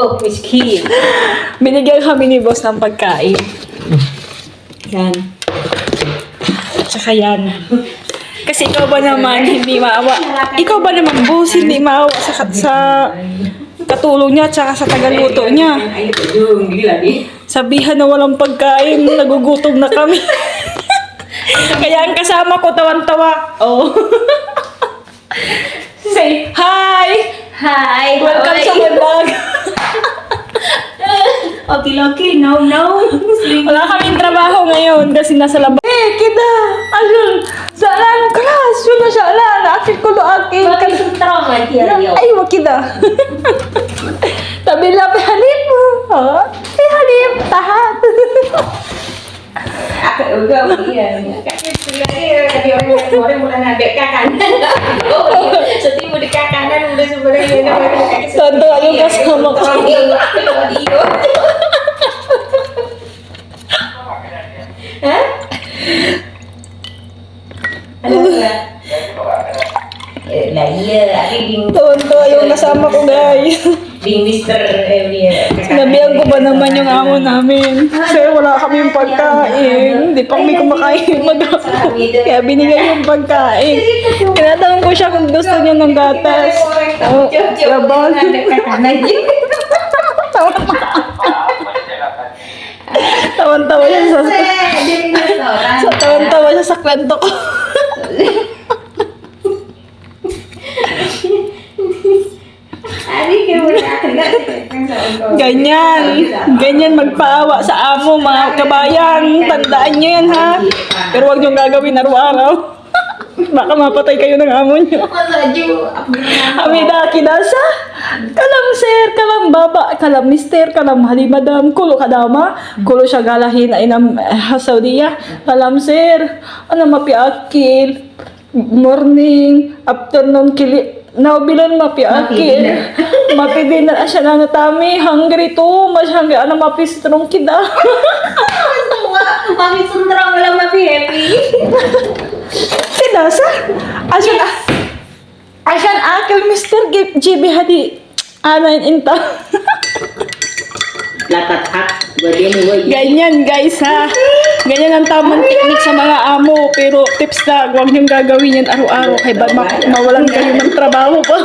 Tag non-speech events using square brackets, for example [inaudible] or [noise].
Oh, miskin. Binigyan kami ni boss ng pagkain. Yan. Tsaka yan. Kasi ikaw ba naman hindi maawa? Ikaw ba naman boss hindi maawa sa, sa katulong niya tsaka sa tagaluto niya? Sabihan na walang pagkain, nagugutom na kami. [laughs] Kaya ang kasama ko tawan-tawa. Oh. Okay, okay. No, no. Wala kaming trabaho ngayon kasi nasa labas. Eh, kita! Ayun! Saan? Kalas! Yun na siya! Ala! Naakit ko lo akin! Bakit yung trauma, Tiario? Ay, wakida! [laughs] Tabi lang, pihalip mo! Ha? Pihalip! Tahat! Ako, ugaw, iya. Kakit sila iya. Kadi orang yang orang mula nak dek kakanan. Oh, seti mo dek kakanan udah sebenarnya ini orang kakit. Tonto yung kasama ko. Hah? Ano ba? Aku ding Tonto yung kasama ko, guys. [laughs] Mister eh dia. Sinabihan ko ba naman yung amo namin? Kasi wala kaming pagkain. Hindi pa kami kumakain. Kaya binigay yung pagkain. Tinatanong ko siya kung gusto niya ng gatas. Oh, laban. [laughs] Tawan-tawa siya sa... [laughs] Sa tawan-tawa siya sa kwento ko. Ganyan. Ganyan magpaawa sa amo, mga kabayan. Tandaan niyo yan, ha? Pero huwag niyong gagawin araw-araw. [laughs] Baka mapatay kayo ng amo niyo. Amida kidasa. Kalam sir, kalam baba, kalam mister, kalam hali madam, kulo kadama, kulo siya galahin ay nam Saudiya. Kalam sir, ano mapiakil, morning, afternoon kili, naubilan mapiakil. Mapidin [laughs] na siya na natami, hungry to, mas hungry, ano mapistrong kida. Mami sundrang wala mapi happy. Kidasa? Asyan, asyan akil Mr. GB Hadi. Anan inta. Gua Ganyan guys ha. Ganyan ang tamang technique sa mga amo. Pero tips na, huwag niyong gagawin yan araw-araw. Kaya ba ma- mawalan kayo ng trabaho pa.